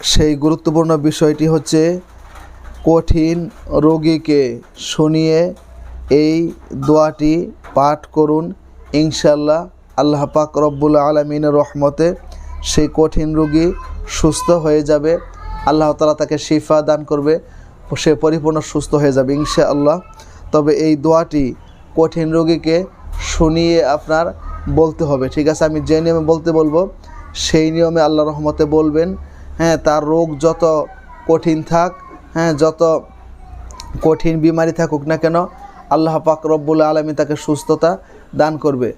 সেই গুরুত্বপূর্ণ বিষয়টি হচ্ছে কঠিন রোগীকে শুনিয়ে এই দোয়াটি পাঠ করুন। ইনশাল্লাহ আল্লাহ পাক রব্বুল আলমিনের রহমতে সেই কঠিন রোগী সুস্থ হয়ে যাবে। আল্লাহ তালা তাকে শিফা দান করবে, সে পরিপূর্ণ সুস্থ হয়ে যাবে ইনশাআল্লাহ। তবে এই দোয়াটি কঠিন রোগীকে শুনিয়ে আপনার বলতে হবে। ঠিক আছে, আমি যে নিয়মে বলতে বলব, সেই নিয়মে আল্লাহ রহমতে বলবেন। হ্যাঁ তার রোগ যত কঠিন থাক হ্যাঁ যত কঠিন বিমারি থাকুক না কেন, আল্লাহ পাক রব্বুল আলমী তাকে সুস্থতা দান করবে।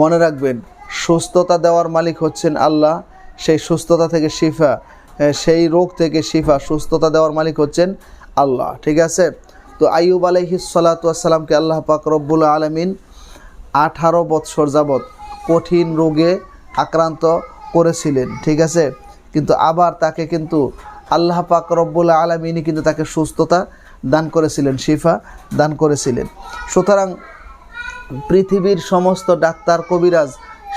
মনে রাখবেন, সুস্থতা দেওয়ার মালিক হচ্ছেন আল্লাহ, সেই সুস্থতা থেকে শিফা সেই রোগ থেকে শিফা, সুস্থতা দেওয়ার মালিক হচ্ছেন আল্লাহ, ঠিক আছে? তো আইয়ুব আলহিসাল্লাতুয়াসাল্লামকে আল্লাহ পাক রব্বুল আলমিন আঠারো বৎসর যাবৎ কঠিন রোগে আক্রান্ত করেছিলেন, ঠিক আছে? কিন্তু আবার তাকে কিন্তু আল্লাহ পাক রব্বুল আলমিনই কিন্তু তাকে সুস্থতা দান করেছিলেন, শিফা দান করেছিলেন। সুতরাং পৃথিবীর সমস্ত ডাক্তার, কবিরাজ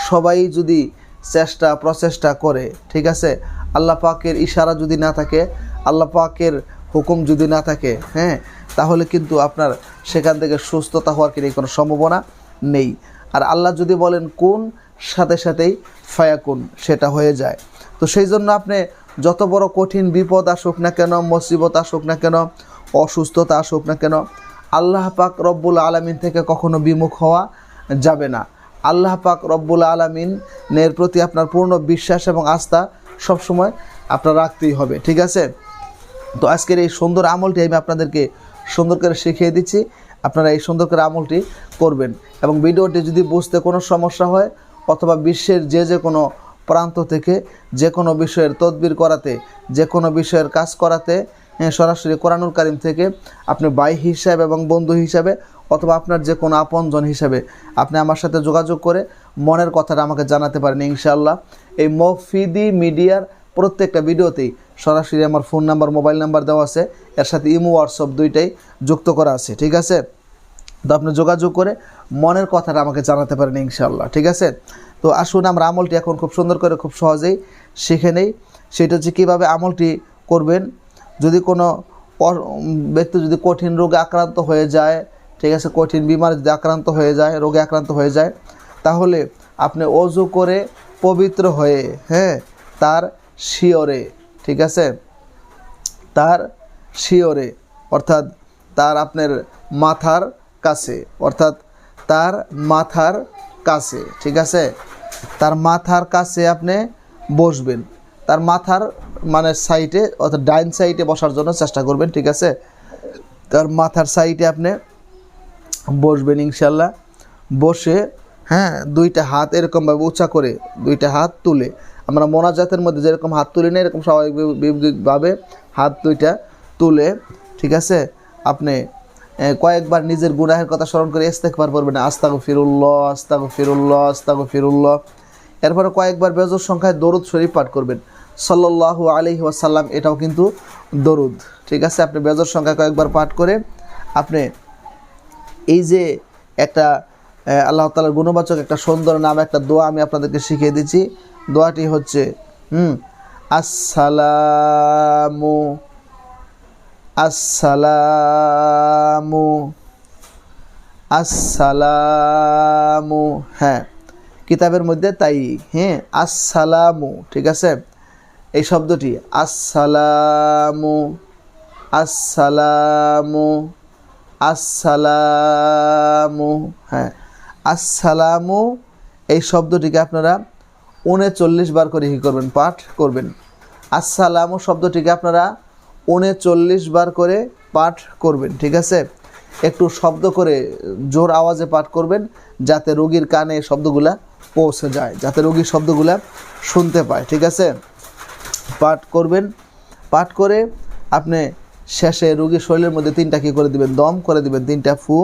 সবাই যদি চেষ্টা, প্রচেষ্টা করে, ঠিক আছে? আল্লাহ পাকের ইশারা যদি না থাকে, আল্লাহ পাকের হুকুম যদি না থাকে হ্যাঁ? তাহলে কিন্তু আপনার সেখান থেকে সুস্থতা হওয়ার কিন্তু কোনো সম্ভাবনা নেই। আর আল্লাহ যদি বলেন, কোন সাথে সাথেই ফায়াকুন? সেটা হয়ে যায়। তো সেই জন্য আপনি যত বড় কঠিন বিপদ আসুক না কেন, মুসিবত আসুক না কেন, অসুস্থতা আসুক না কেন, আল্লাহ পাক রব্বুল আলমিন থেকে কখনো বিমুখ হওয়া যাবে না। আল্লাহ পাক রব্বুল আলমিনের প্রতি আপনার পূর্ণ বিশ্বাস এবং আস্থা সবসময় আপনার রাখতেই হবে, ঠিক আছে? তো আজকের এই সুন্দর আমলটি আমি আপনাদেরকে সুন্দর করে শিখিয়ে দিচ্ছি। আপনারা এই সুন্দর করে আমলটি করবেন এবং ভিডিওটি যদি বুঝতে কোনো সমস্যা হয় অথবা বিশ্বের যে যে কোনো প্রান্ত থেকে যে কোনো বিষয়ের তদবির করাতে, যে কোনো বিষয়ের কাজ করাতে সরাসরি কোরআনুল কারিম থেকে আপনি ভাই হিসাবে এবং বন্ধু হিসাবে অথবা আপনার যে কোনো আপনজন হিসাবে আপনি আমার সাথে যোগাযোগ করে মনের কথাটা আমাকে জানাতে পারেন ইনশাআল্লাহ। এই মফিদি মিডিয়ার প্রত্যেকটা ভিডিওতেই সরাসরি আমার ফোন নাম্বার, মোবাইল নাম্বার দেওয়া আছে। এর সাথে ইমো, হোয়াটসঅ্যাপ দুইটাই যুক্ত করা আছে, ঠিক আছে? তো আপনি যোগাযোগ করে মনের কথাটা আমাকে জানাতে পারেন ইনশাআল্লাহ, ঠিক আছে? তো আসুন আমরা আমলটি এখন খুব সুন্দর করে খুব সহজেই শিখে নেই। সেটা হচ্ছে কীভাবে আমলটি করবেন। যদি কোনো ব্যক্তি যদি কঠিন রোগে আক্রান্ত হয়ে যায়, ঠিক আছে, কঠিন বিমার যদি আক্রান্ত হয়ে যায়, রোগে আক্রান্ত হয়ে যায়, তাহলে আপনি অজু করে পবিত্র হয়ে হ্যাঁ তার শিওরে ঠিক আছে, তার শিওরে অর্থাৎ তার আপনার মাথার কাছে, অর্থাৎ তার মাথার কাছে, ঠিক আছে তার মাথার কাছে আপনি বসবেন। তার মাথার মানে সাইডে অর্থাৎ ডাইন সাইডে বসার জন্য চেষ্টা করবেন, ঠিক আছে? তার মাথার সাইডে আপনি বসবেন ইনশাল্লাহ। বসে হ্যাঁ দুইটা হাত এরকমভাবে উঁচা করে দুইটা হাত তুলে। আমরা মোনাজাতের মধ্যে যেরকম হাত তুলি না, এরকম স্বাভাবিকভাবে হাত দুইটা তুলে, ঠিক আছে? আপনি কয়েকবার নিজের গুনাহের কথা স্মরণ করে ইস্তেকবার পড়বেন। আস্তাগো ফিরুল্লাহ আস্তাগো ফিরুল্লাহ আস্তাগো ফিরুল্লাহ এরপরে কয়েকবার বেজর সংখ্যায় দরুদ শরীফ পাঠ করবেন। সাল্লাল্লাহু আলাইহি ওয়াসাল্লাম, এটাও কিন্তু দরুদ। ঠিক আছে, আপনি বেজর সংখ্যা কয়েকবার পাঠ করে আপনি এই যে একটা আল্লাহ তালার গুণবাচক, একটা সুন্দর নাম, একটা দোয়া আমি আপনাদেরকে শিখিয়ে দিচ্ছি। দোয়াটি হচ্ছে, হুম, আসসালামু আসসালামু আসসালামু হ্যাঁ কিতাবের মধ্যে তাই হ্যাঁ আসসালামু, ঠিক আছে? এই শব্দটি, আসসালামু আসসালামু আসসালামু হ্যাঁ আসসালামু, এই শব্দটিকে আপনারা উনচল্লিশ বার করে কী করবেন, পাঠ করবেন। আসসালামু শব্দটিকে আপনারা উনচল্লিশ বার করে পাঠ করবেন, ঠিক আছে? একটু শব্দ করে জোর আওয়াজে পাঠ করবেন, যাতে রোগীর কানে শব্দগুলা পৌঁছে যায়, যাতে রোগীর শব্দগুলা শুনতে পায়, ঠিক আছে? পাঠ করবেন, পাঠ করে আপনি শেষে রোগীর শরীরের মধ্যে তিনটা কী করে দিবেন? দম করে দিবেন, তিনটা ফু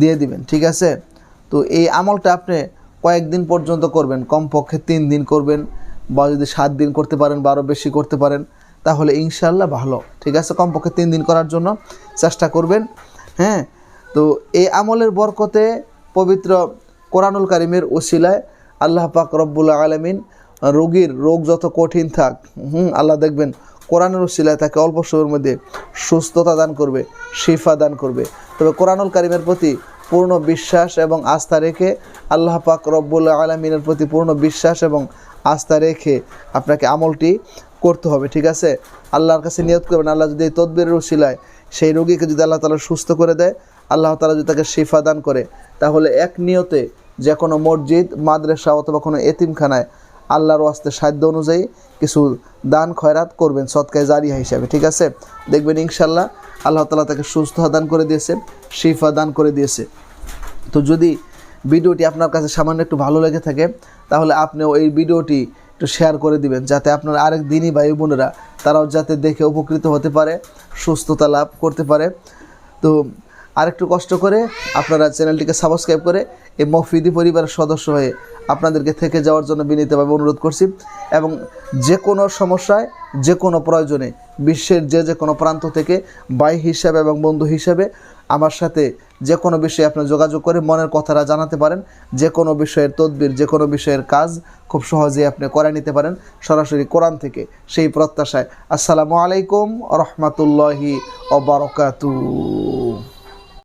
দিয়ে দিবেন, ঠিক আছে? তো এই আমলটা আপনি কয়েকদিন পর্যন্ত করবেন, কমপক্ষে তিন দিন করবেন, বা যদি সাত দিন করতে পারেন বা আরও বেশি করতে পারেন তাহলে ইনশাল্লাহ ভালো। ঠিক আছে? কমপক্ষে তিন দিন করার জন্য চেষ্টা করবেন। হ্যাঁ? তো এই আমলের বরকতে পবিত্র কোরআনুল কারিমের ওসিলায় আল্লাহ পাক রব্বুল আলমিন রোগীর রোগ যত কঠিন থাক, হুম, আল্লাহ দেখবেন কোরআনের ওসিলায় তাকে অল্প সময়ের মধ্যে সুস্থতা দান করবে, শিফা দান করবে। তবে কোরআনুল কারিমের প্রতি পূর্ণ বিশ্বাস এবং আস্থা রেখে আল্লাহ পাক রব্বুল আলমিনের প্রতি পূর্ণ বিশ্বাস এবং আস্থা রেখে আপনাকে আমলটি করতে হবে, ঠিক আছে? আল্লাহর কাছে নিয়ত করবেন, আল্লাহ যদি এই তদবিরের উশিলায় সেই রোগীকে যদি আল্লাহ তালা সুস্থ করে দেয়, আল্লাহ তালা যদি তাকে শিফা দান করে, তাহলে এক নিয়তে যে কোনো মসজিদ, মাদ্রাসা অথবা কোনো এতিমখানায় আল্লাহর ওয়াস্তে সাধ্য অনুযায়ী কিছু দান, খয়রাত করবেন সৎকায় জারিয়া হিসাবে, ঠিক আছে? দেখবেন ইনশাল্লাহ আল্লাহ তালা তাকে সুস্থ দান করে দিয়েছে, শিফা দান করে দিয়েছে। তো যদি ভিডিওটি আপনার কাছে সামান্য একটু ভালো লেগে থাকে, তাহলে আপনিও এই ভিডিওটি একটু শেয়ার করে দিবেন, যাতে আপনার আরেক দিনই ভাই বোনেরা তারাও যাতে দেখে উপকৃত হতে পারে, সুস্থতা লাভ করতে পারে। তো আরেকটু কষ্ট করে আপনারা চ্যানেলটিকে সাবস্ক্রাইব করে এই মফিদি পরিবারের সদস্য হয়ে আপনাদেরকে থেকে যাওয়ার জন্য বিনীতভাবে অনুরোধ করছি এবং যে কোনো সমস্যায়, যে কোনো প্রয়োজনে বিশ্বের যে যে কোনো প্রান্ত থেকে ভাই হিসাবে এবং বন্ধু হিসাবে আমার সাথে যে কোনো বিষয়ে আপনি যোগাযোগ করে মনের কথাটা জানাতে পারেন। যে কোনো বিষয়ের তদবির, যে কোনো বিষয়ের কাজ খুব সহজেই আপনি করে নিতে পারেন। সরাসরি কোরআন থেকে সেই প্রত্যাশায়। আসসালামু আলাইকুম রহমতুল্লাহি অবরকাতু